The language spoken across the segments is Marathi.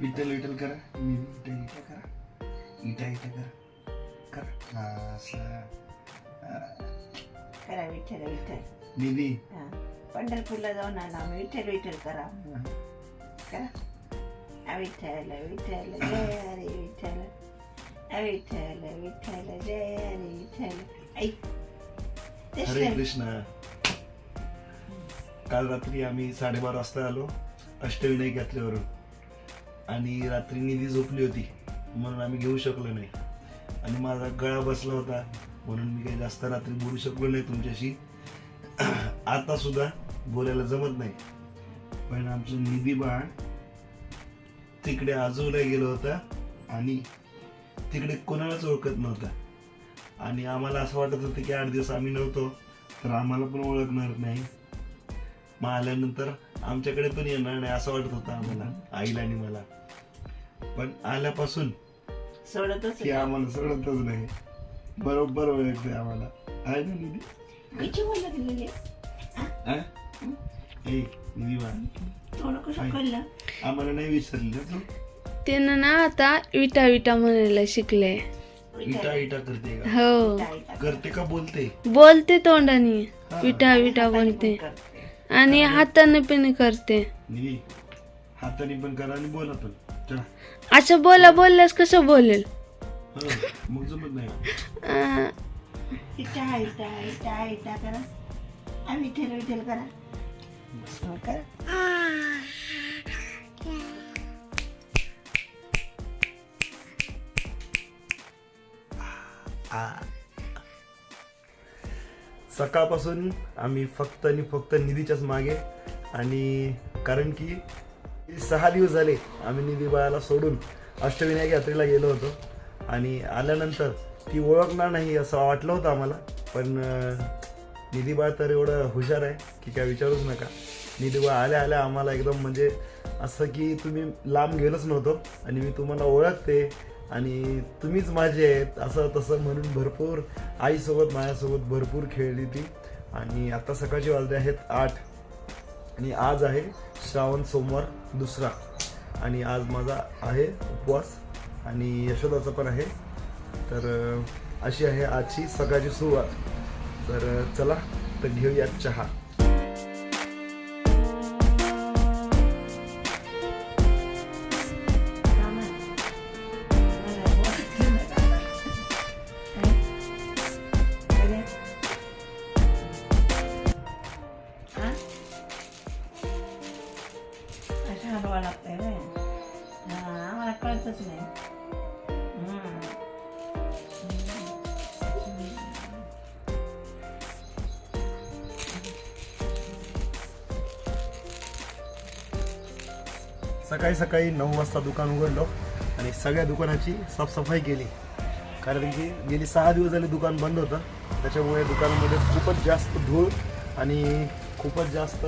विठ्ठल विठ्ठल करा. निधी विठ्ठल इटा करा. इटा इटा करा. करा. हा असं. हा. करा विठ्ठल विठ्ठल. निधी. हा. पंढरपूरला जाऊन आला आम्ही. विठ्ठल विठ्ठल करा. करा. आ विठ्ठल विठ्ठल जय हरी विठ्ठल. आ विठ्ठल विठ्ठल जय हरी विठ्ठल. ऐक ते हरे. कृष्ण. काल रात्री आम्ही साडेबारा वाजता आलो. अष्टविनायक यात्रेवरून. आणि रात्री निधी झोपली होती. म्हणून आम्ही घेऊ शकलो नाही. आणि माझा गळा बसला होता. म्हणून मी काही जास्त रात्री बोलू शकलो नाही तुमच्याशी. आता सुद्धा बोलायला जमत नाही. पण आमचं निधी बाळ तिकडे आजोला गेलो होता आणि तिकडे कोणालाच ओळखत नव्हता. आणि आम्हाला असं वाटत होतं की आठ दिवस आम्ही नव्हतो तर आम्हाला पण ओळखणार नाही. मग आल्यानंतर आमच्याकडे पण येणार नाही असं वाटत होतं आम्हाला आईला आणि मला. पण आल्यापासून सोडतच ती आम्हाला सोडतच नाही. बरोबर ओळखते आम्हाला. आहे ना हा? ए बा. थोडं कसं आहे. कळलं आम्हाला नाही विसरलं तू? त्यानं ना आता विटा विटा म्हणायला शिकले. इटा इटा करते का? हो. करते का बोलते? बोलते तोंडाने. विटा विटा बोलते. आणि हाताने पण करते. निधी हाताने पण करा आणि बोला पण. चला. असं बोला बोलल्यास कसं बोलेल? हा, मग जमत नाही. अं, इटा इटा इटा इटा करा. आ विठ्ठल विठ्ठल करा. हो, करा. आ. सकाळपासून आम्ही फक्त आणि फक्त निधीच्याच मागे आणि कारण की सहा दिवस झाले आम्ही निधी बाळाला सोडून अष्टविनायक यात्रेला गेलो होतो. आणि आल्यानंतर ती ओळखणार नाही असं वाटलं होतं आम्हाला पण निधी बाळ तर एवढं हुशार आहे की काय विचारूच नका. निधी बाळ आल्या आल्या आम्हाला एकदम म्हणजे असं की तुम्ही लांब गेलोच नव्हतो आणि मी तुम्हाला ओळखते. आणि तुम्हीच माझे आहेत असं तसं म्हणून भरपूर आईसोबत माझ्यासोबत भरपूर खेळली ती. आणि आता सकाळचे वाजले आहेत आठ. आणि आज आहे श्रावण सोमवार दुसरा. आणि आज माझा आहे उपवास. आणि यशोदाचा पण आहे. तर अशी आहे आजची सकाळची सुरुवात. तर चला तर घेऊयात चहा. सकाळी सकाळी नऊ वाजता दुकान उघडलो आणि सगळ्या दुकानाची साफसफाई केली. कारण की गेली सहा दिवस झाले दुकान बंद होतं. त्याच्यामुळे दुकानामध्ये खूपच जास्त धूळ आणि खूपच जास्त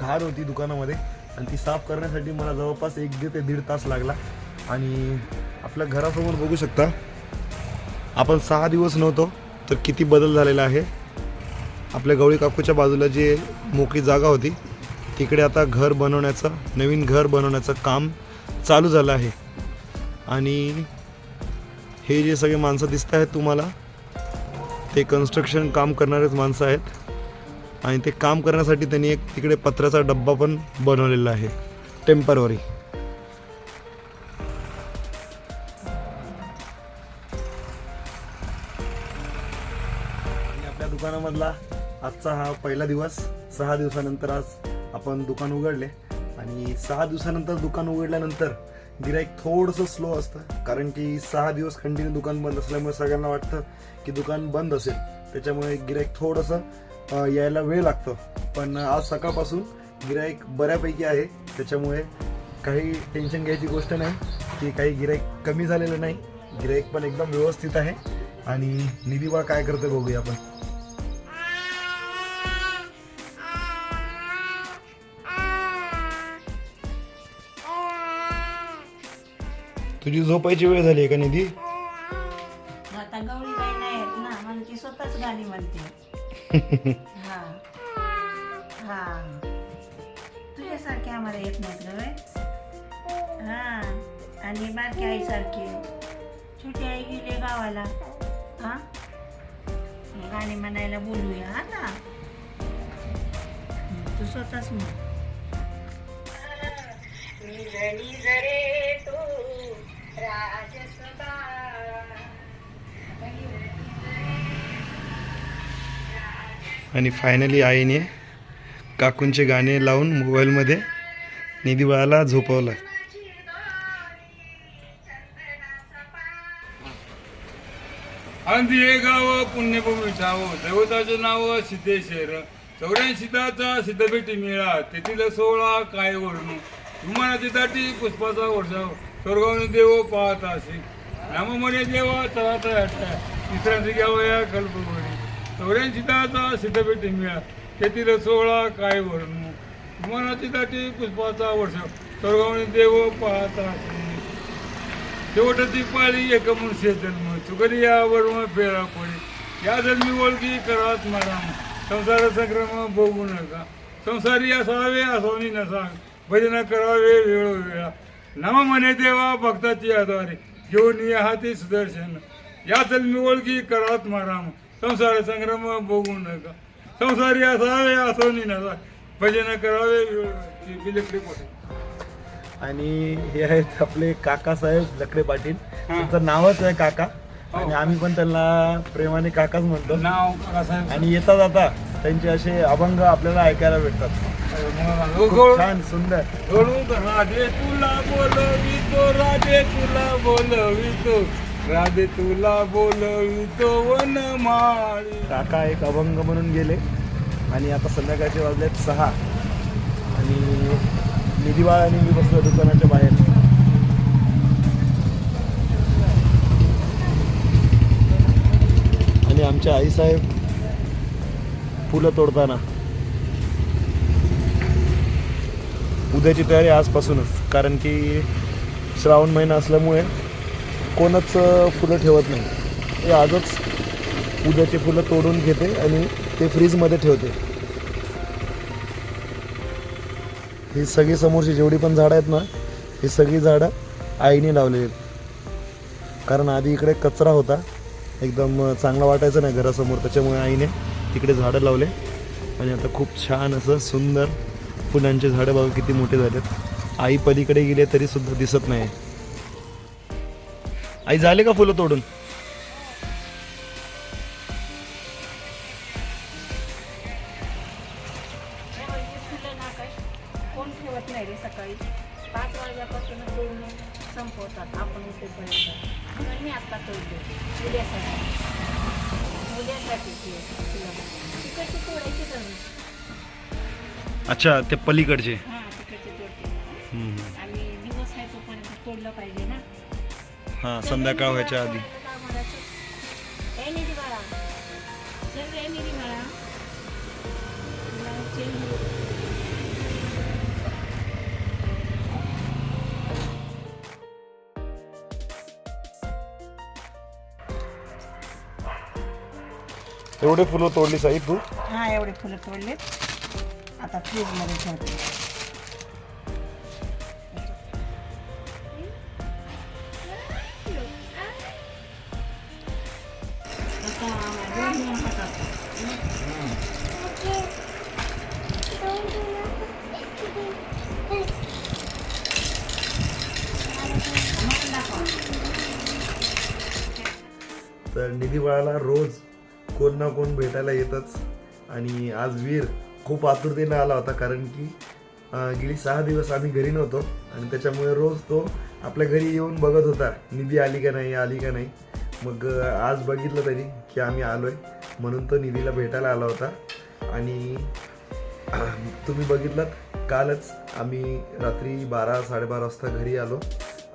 घाण होती दुकानामध्ये. आणि ती साफ करण्यासाठी मला जवळपास एक दीड ते दीड तास लागला. आणि आपल्या घरासमोर बघू शकता आपण सहा दिवस नव्हतो तर किती बदल झालेला आहे. आपल्या गवळी काकूच्या बाजूला जी मोकळी जागा होती तिकडे आता घर बनवण्याचं नवीन घर बनवण्याचं काम चालू झालं आहे. आणि हे जे सगळे माणसं दिसत आहेत तुम्हाला ते कन्स्ट्रक्शन काम करणारेच माणसं आहेत. आणि ते काम करण्यासाठी त्यांनी एक तिकडे पत्र्याचा डब्बा पण बनवलेला आहे टेम्परवरी आपल्या दुकानामधला आजचा हा पहिला दिवस सहा दिवसानंतर आज आपण दुकान उघडले आणि सहा दिवसानंतर दुकान उघडल्यानंतर गिराईक थोडंसं स्लो असतं. कारण की सहा दिवस कंटिन्यू दुकान बंद असल्यामुळे सगळ्यांना वाटतं की दुकान बंद असेल. त्याच्यामुळे गिराईक थोडंसं यायला वेळ लागतो. पण आज सकाळपासून गिराईक बऱ्यापैकी आहे. त्याच्यामुळे काही टेन्शन घ्यायची गोष्ट नाही. की काही गिराईक कमी झालेलं नाही. गिराईक पण एकदम व्यवस्थित आहे. आणि निधीबा काय करते बघूया आपण. तुझी झोपायची वेळ झाली आहे का निधी? आता गवळी बाई नाही आहेत ना म्हणून ती स्वतःच गाणी म्हणते. हा. हा. तुझ्यासारखे आम्हाला येत नाहीत ग बाई? हा. आणि बारकी आईसारखी. छोटी आई गेली गावाला. हा? गाणी म्हणायला बोलूया हा ना? तू स्वतःच म्हण. आणि फायनली आईने काकूंचे गाणे लावून मोबाईलमध्ये निधीबाळाला झोपवलं. आंधी हे गाव पुण्यभूमी छाव देवताचे नाव सिद्धेश्वर. चौऱ्याऐंशीचा सिद्धभेटी मिळा तेथील सोहळा काय वर्णू विमानाची दाटी पुष्पाचा वर्षाव स्वर्गावून देव पाहत असे. नाम म्हणे देवा तळात घ्यावं या कल्पवरी चौऱ्याऐंशीचा मिळा शेतीला सोहळा काय वर्णू मनाची दाटी पुष्पाचा वर्ष सर्वांनी देव पाहता असे शेवटची पाळी एक मनुष्य जन्म. चुकली या वर्म फेरा कोणी या जन्मी ओळखी करात माराम संसार संक्रम बघू नका. संसारी असावे असावी नसा. भजन करावे वेळोवेळा. नाम म्हणे देवा भक्ताची आधारे. घेऊन या हाती सुदर्शन. या जन्मी ओळखी करात माराम संसार संग्रम बघू नका. संसारी असावे असोनी नसा भजन करावे आणि हे आहेत आपले काका साहेब लकडे पाटील. त्यांचं नावच आहे काका. आणि आम्ही पण त्यांना प्रेमाने काकाच म्हणतो. नाव काकासाहेब आणि येता जाता त्यांचे असे अभंग आपल्याला ऐकायला भेटतात. छान सुंदर. राधे तुला बोलवितो राधे तुला बोलवितो. राधे तुला बोलवितो वनमाळी. काका एक अभंग म्हणून गेले. आणि आता संध्याकाळचे वाजलेत सहा. आणि निधीवाळ आणि मी बसलो दुकानाच्या बाहेर. आणि आमच्या आईसाहेब फुलं तोडताना. उद्याची तयारी आजपासूनच. कारण की श्रावण महिना असल्यामुळे कोणच फुलं ठेवत नाही. ते आजच उद्याचे फुलं तोडून घेते आणि ते फ्रीजमध्ये ठेवते. ही सगळी समोरची जेवढी पण झाडं आहेत ना ही सगळी झाडं आईने लावलेली आहेत. कारण आधी इकडे कचरा होता. एकदम चांगला वाटायचं नाही घरासमोर त्याच्यामुळे आईने तिकडे झाडं लावले. आणि आता खूप छान असं सुंदर फुलांचे झाडं बघा किती मोठे झालेत. आई पलीकडे गेले तरी सुद्धा दिसत नाही. आई झाले का फुलं तोडून? अच्छा ते पलीकडचे. हां आणि दिवस आहे तोपर्यंत तोडलं पाहिजे ना? हां संध्याकाळ व्हायच्या आधी. एवढे फुलं तोडली साई तू? हा एवढे फुलं तोडलेत. आता फ्रीजमध्ये ठेवते. तर निधी बाळाला रोज कोण ना कोण भेटायला येतच. आणि आज वीर खूप आतुरतेनं आला होता कारण की गेली सहा दिवस आम्ही घरी नव्हतो आणि त्याच्यामुळे रोज तो आपल्या घरी येऊन बघत होता निधी आली का नाही आली का नाही. मग आज बघितलं तरी की आम्ही आलोय म्हणून तो निधीला भेटायला आला होता. आणि तुम्ही बघितलं कालच आम्ही रात्री बारा साडेबारा वाजता घरी आलो.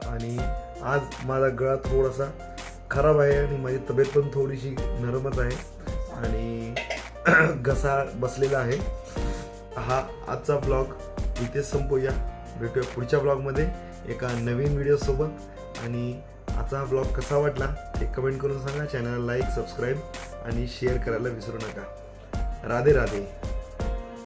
आणि आज माझा गळा थोडासा खराब आहे आणि माझी तब्येत पण थोडीशी नरमच आहे. आणि घसा बसलेला आहे. हा आजचा ब्लॉग इथेच संपूया. भेटूया पुढच्या ब्लॉगमध्ये एका नवीन व्हिडिओसोबत आणि आजचा हा ब्लॉग कसा वाटला ते कमेंट करून सांगा. चॅनलला लाईक सबस्क्राईब आणि शेअर करायला विसरू नका. राधे राधे.